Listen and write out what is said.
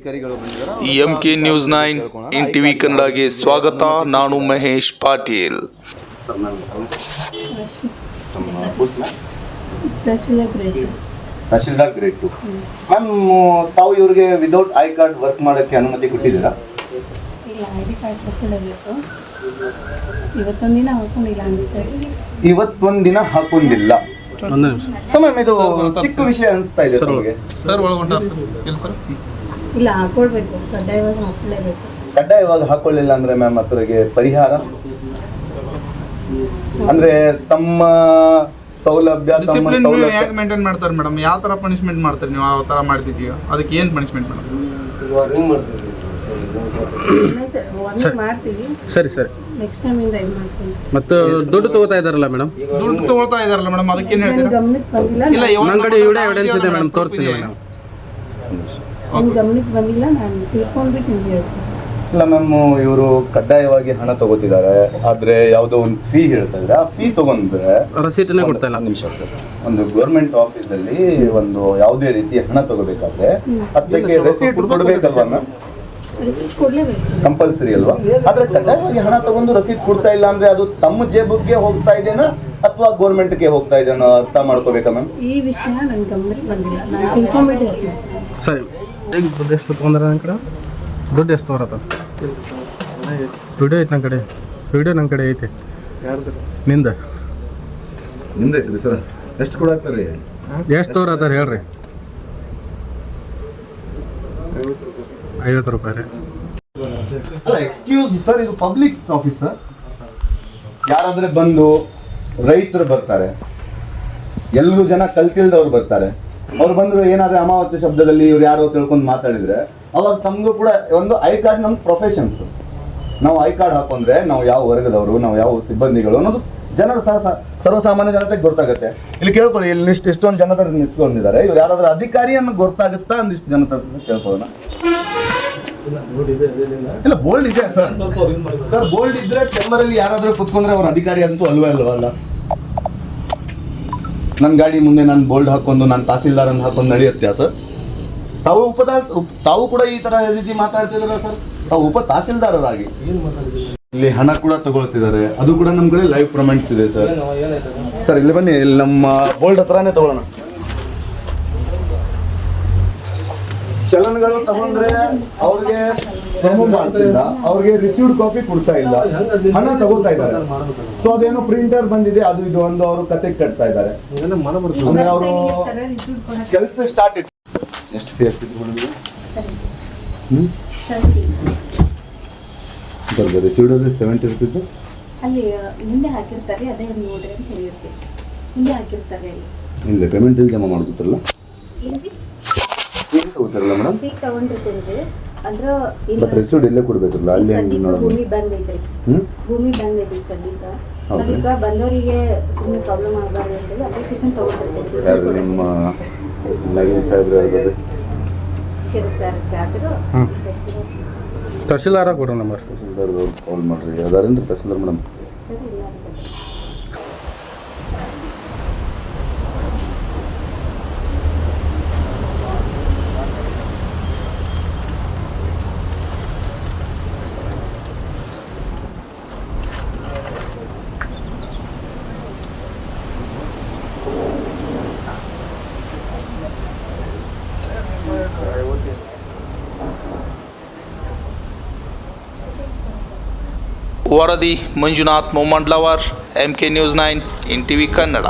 ಅಧಿಕಾರಿಗಳು ಬಂದಿದ್ದಾರೆ? ಈ M K news nine in TV ಕನ್ನಡಗೆ ಸ್ವಾಗತ. ನಾನು Mahesh Patil. Tahsildar grade two ma'am ತಾವು ಇವರಿಗೆ ವಿದೌಟ್ ಐ ಕಾರ್ಡ್ ವರ್ಕ್ ಮಾಡೋಕ್ಕೆ ಅನುಮತಿ ಕೊಟ್ಟಿದ್ದೀರಾ? ಇಲ್ಲ ಐ ಡಿ ಕಾರ್ಡ್ ತಗೊಳ್ಳೇಬೇಕು ಇವತ್ತೊಂದು ದಿನ ಹಾಕೊಂಡಿಲ್ಲ ಅನಿಸ್ತಾ ಇವತ್ತೊಂದು ದಿನ ಹಾಕೊಂಡಿಲ್ಲ ಒಂದು ಸೊ ಮ್ಯಾಮ್ ಇದು ಚಿಕ್ಕ ವಿಷಯ ಅನಿಸ್ತಾ ಇದೆ ಸರ್ ಒಳಗೊಂಟಾರ ಸರ್? ಇಲ್ಲ ಹಾಕೊಳ್ಬೇಕು. ಕಡ್ಡಾಯವಾಗಿ ಹಾಕೊಳ್ಳೇಬೇಕು ಕಡ್ಡಾಯವಾಗಿ ಹಾಕೊಳ್ಳಿಲ್ಲ ಅಂದ್ರೆ ಮ್ಯಾಮ್ ಅದ್ರಿಗೆ ಪರಿಹಾರ? ಅಂದ್ರೆ ತಮ್ಮ ಸೌಲಭ್ಯ ತಮ್ಮ ಡಿಸಿಪ್ಲಿನ್ ಸೌಲಭ್ಯ. ಯಾಕೆ ಮೇಂಟೈನ್ ಮಾಡ್ತಾರೆ ಮೇಡಮ್ ಯಾವ ಥರ ಪನಿಷ್ಮೆಂಟ್ ಮಾಡ್ತಾರೆ ನೀವು? ಆ ಥರ ಮಾಡ್ತಿದ್ದೀವಿ ಅದಕ್ಕೆ ಏನು ಪನಿಷ್ಮೆಂಟ್ ಮೇಡಮ್ ವಾರ್ನಿಂಗ್ ಮಾಡ್ತೀವಿ. ಸರಿ ಸರಿ. ನೆಕ್ಸ್ಟ್ ಟೈಮಿಂದ ಇದು ಮಾಡ್ತೀವಿ ಮತ್ತು ದುಡ್ಡು ತಗೋತಾ ಇದಾರಲ್ಲ ಮೇಡಮ್ ದುಡ್ಡು ತಗೋತಾ ಇದಾರಲ್ಲ ಮೇಡಮ್ ಅದಕ್ಕೆ ಏನು ಹೇಳ್ತೀರಾ? ಗಮನಕ್ಕೆ ಬಂದಿಲ್ಲ. ಇಲ್ಲ ನಾನು- ಕಡೆ ಇವಡೆ ವಿಡಿಯೋ ಎವಿಡೆನ್ಸ್ ಇದೆ ಮೇಡಮ್ ತೋರಿಸ್ತೀನಿ ತೋರಿಸ್ತೀನಿ ಇದೆ. ನನ್ನ ಗಮನಕ್ಕೆ ಬಂದಿಲ್ಲ ನಾನು ತಿಳ್ಕೊಂಡ್ಬಿಟ್ಟು ನಿಮ್ಗೆ ಹೇಳ್ತೀನಿ. ಇಲ್ಲ ಮ್ಯಾಮ್ ಇವರು ಕಡ್ಡಾಯವಾಗಿ ಹಣ ತಗೋತಿದ್ದಾರೆ. ಆದ್ರೆ ಯಾವುದೋ ಒಂದು ಫೀ ಹೇಳ್ತಾ ಇದ್ರೆ ಆ ಫೀ ತಗೊಂಡ್ರೆ ರಸೀಟನ್ನೇ ಕೊಡ್ತಾ ಇಲ್ಲ. ಒಂದು ನಿಮಿಷ ಸರ್. ಒಂದು ಗೌರ್ಮೆಂಟ್ ಆಫೀಸಲ್ಲಿ ಒಂದು ಯಾವುದೇ ರೀತಿ ಹಣ ತಗೋಬೇಕಾದ್ರೆ ಅದಕ್ಕೆ ರೆಸೀಟ್ ಕೊಡ್ಬೇಕಲ್ವಾ ಮ್ಯಾಮ್? ಕಂಪಲ್ಸರಿ ಅಲ್ವಾ? ಆದ್ರೆ ಕಡ್ಡಾಯವಾಗಿ ಹಣ ತಗೊಂಡು ರಸೀಟ್ ಕೊಡ್ತಾ ಇಲ್ಲ ಅಂದ್ರೆ ಅದು ತಮ್ಮ ಜೇಬಿಗೆ ಹೋಗ್ತಾ ಇದೆನಾ? ಅಥವಾ ಗೌರ್ಮೆಂಟ್ಗೆ ಹೋಗ್ತಾ ಇದೇನೋ ಅರ್ಥ ಮಾಡ್ಕೋಬೇಕಾ ಮ್ಯಾಮ್ ಈ ವಿಷಯ ನನ್ನ ಗಮನಕ್ಕೆ ಬಂದಿಲ್ಲ. ನಾನು ಸರಿ. ಈಗ ದುಡ್ಡು ಎಷ್ಟು ತೊಗೊಂಡ್ರ ನನ್ನ ಕಡೆ? ದುಡ್ಡು ಎಷ್ಟು ತೊಗೊರತ್ತ ವಿಡಿಯೋ ಐತೆ ನನ್ನ ಕಡೆ. ವಿಡಿಯೋ ನನ್ನ ಕಡೆ ಐತೆ. ನಿಂದ. ನಿಂದೈತ್ರಿ ಸರ್ ಎಷ್ಟು ಕೊಡಾಕ್ತಾರೆ ಎಷ್ಟು ತೊಗೊರತ್ತಾರ ಹೇಳ್ರಿ. ಐವತ್ತು ರೂಪಾಯಿ ರೀ. ಅಲ್ಲ ಎಕ್ಸ್ಕ್ಯೂಸ್ ಸರ್ ಇದು ಪಬ್ಲಿಕ್ ಆಫೀಸ್ ಸರ್ ಯಾರಾದ್ರೆ ಬಂದು ರೈತರು ಬರ್ತಾರೆ. ಎಲ್ಲರೂ ಜನ ಕಲ್ತಿಲ್ದವ್ರು ಬರ್ತಾರೆ. ಅವ್ರು ಬಂದ್ರು ಏನಾದ್ರೆ ಅಮಾವಾಸ್ಯ ಶಬ್ದದಲ್ಲಿ ಇವ್ರು ಯಾರೋ ತಿಳ್ಕೊಂಡು ಮಾತಾಡಿದ್ರೆ ಅವಾಗ ತಮಗೂ ಕೂಡ ಒಂದು ಐ ಕಾರ್ಡ್ ನಮ್ಮ ಪ್ರೊಫೆಷನ್ಸ್ ನಾವು ಐ ಕಾರ್ಡ್ ಹಾಕೊಂಡ್ರೆ ನಾವು ಯಾವ ವರ್ಗದವರು ನಾವು ಯಾವ ಸಿಬ್ಬಂದಿಗಳು ಅನ್ನೋದು ಜನರು ಸಹ ಸರ್ವಸಾಮಾನ್ಯ ಜನತೆಗೆ ಗೊತ್ತಾಗುತ್ತೆ. ಇಲ್ಲಿ ಕೇಳ್ಕೊಳ್ಳಿ ಇಲ್ಲಿ ಇಷ್ಟು ಇಷ್ಟೊಂದು ಜನತರ ನಿಂತ್ಕೊಂಡಿದ್ದಾರೆ. ಇವ್ರು ಯಾರಾದ್ರೂ ಅಧಿಕಾರಿಯನ್ನು ಗೊತ್ತಾಗುತ್ತಾ ಒಂದಿಷ್ಟು ಜನತರ ಕೇಳ್ಕೊಳ್ಳೋಣ. ಇಲ್ಲ ಬೋಲ್ಡ್ ಇದೆ ಸರ್ ಸರ್ ಬೋಲ್ಡ್ ಇದ್ರೆ ಚೆಂಬರಲ್ಲಿ ಅಲ್ಲಿ ಯಾರಾದ್ರೂ ಕುತ್ಕೊಂಡ್ರೆ ಅವ್ರ ಅಧಿಕಾರಿ ಅಂತೂ ಅಲ್ವೇ ಅಲ್ವಾ ಅಲ್ಲ? ನನ್ನ ಗಾಡಿ ಮುಂದೆ ನಾನು ಬೋಲ್ಡ್ ಹಾಕೊಂಡು ನಾನು ತಹಸೀಲ್ದಾರ್ ಅಂತ ಹಾಕೊಂಡು ನಡೆಯುತ್ತೆ ಸರ್ ತಾವು ಉಪ ತಾವು ಕೂಡ ಈ ತರ ರೀತಿ ಮಾತಾಡ್ತಿದಾರ ಸರ್ ತಾವು ಉಪ ತಹಸೀಲ್ದಾರರಾಗಿ. ಇಲ್ಲಿ ಹಣ ಕೂಡ ತಗೊಳ್ತಿದ್ದಾರೆ. ಅದು ಕೂಡ ನಮ್ಮ ಕಡೆ ಲೈವ್ ಪ್ರೊಮೆಂಟ್ಸ್ ಇದೆ ಸರ್ ಸರ್ ಇಲ್ಲಿ ಬನ್ನಿ ಇಲ್ಲಿ ನಮ್ಮ ಬೋಲ್ಡ್ ಹತ್ರನೇ ತಗೊಳ್ಳೋಣ. ಚಲನ್ಗಳು ತಗೊಂಡ್ರೆ ಅವ್ರಿಗೆ ಮಾಡ್ತಿಲ್ಲ ಅವ್ರಿಗೆ ರಿಸೀವ್ಡ್ ಕಾಪಿ ಕೊಡ್ತಾ ಇಲ್ಲ. ಹಣ ತಗೋತಾ ಇದ್ದಾರೆ. ಸೊ ಅದೇನೋ ಪ್ರಿಂಟರ್ ಬಂದಿದೆ ಅದು ಇದು ಒಂದು ಅವರು ಕತೆ ಕಟ್ತಾ ಇದ್ದಾರೆ. ಅಂದ್ರೆ ಅವರು ಕೆಲಸ ಸ್ಟಾರ್ಟ್ ಇಟ್ ಎಷ್ಟು ಫೀ ಹ್ಮ್? ಸರ್. ರಿಸೀವ್ಡ್ ಆದರೆ ಸೆವೆಂಟಿ ರುಪೀಸ್ ಅಲ್ಲಿ ಮುಂದೆ ಹಾಕಿರ್ತಾರೆ ಅದೇ ನೋಡ್ರಿ ಅಂತ ಹೇಳಿರ್ತೀವಿ. ಮುಂದೆ ಹಾಕಿರ್ತಾರೆ ಇಲ್ಲ ಪೇಮೆಂಟ್ ಇಲ್ಲಿ ಜಮಾ ಮಾಡ್ಕೊತಾರಲ್ಲ? ಈಗ ತಗೋತಾರಲ್ಲ ಮೇಡಮ್ ಈಗ ತಗೊಂಡಿರ್ತೀವಿ ಅಂದ್ರ ಬಟ್ ರಿಸೀವ್ಡ್ ಇಲ್ಲೇ ಕೊಡ್ಬೇಕಲ್ಲ ಅಲ್ಲಿ ಭೂಮಿ ಬಂದ್ ಐತ್ರಿ ಹ್ಮ್? ಭೂಮಿ ಬಂದ್ ಐತಿ ಸದ್ಯಕ್ಕೆ. ಹೌದು. ಅದಕ್ಕೆ ಬಂದವರಿಗೆ ಸುಮ್ಮನೆ ಪ್ರಾಬ್ಲಮ್ ಆಗಬಾರ್ದು ಅಂತೇಳಿ ಅಪ್ಲಿಕೇಶನ್ ತಗೊಂಡಿರ್ತೀವಿ. ನಿಮ್ಮ ನವೀನ್ ಸಾಹೇಬ್ರ ಹೇಳ್ಬೋದು ಸರಿ ಸರ್ ಆದರೂ ತಹಸೀಲ್ದಾರ ಕೊಡೋ ನಂಬರ್ ತಹಸೀಲ್ದಾರ್ ಕಾಲ್ ಮಾಡ್ರಿ. ಅದಾರೇನ್ರಿ ತಹಸೀಲ್ದಾರ್ ಮೇಡಮ್ ಸರಿ ಇಲ್ಲ ವರದಿ Manjunath Mommandlavar M K news nine in TV Kannada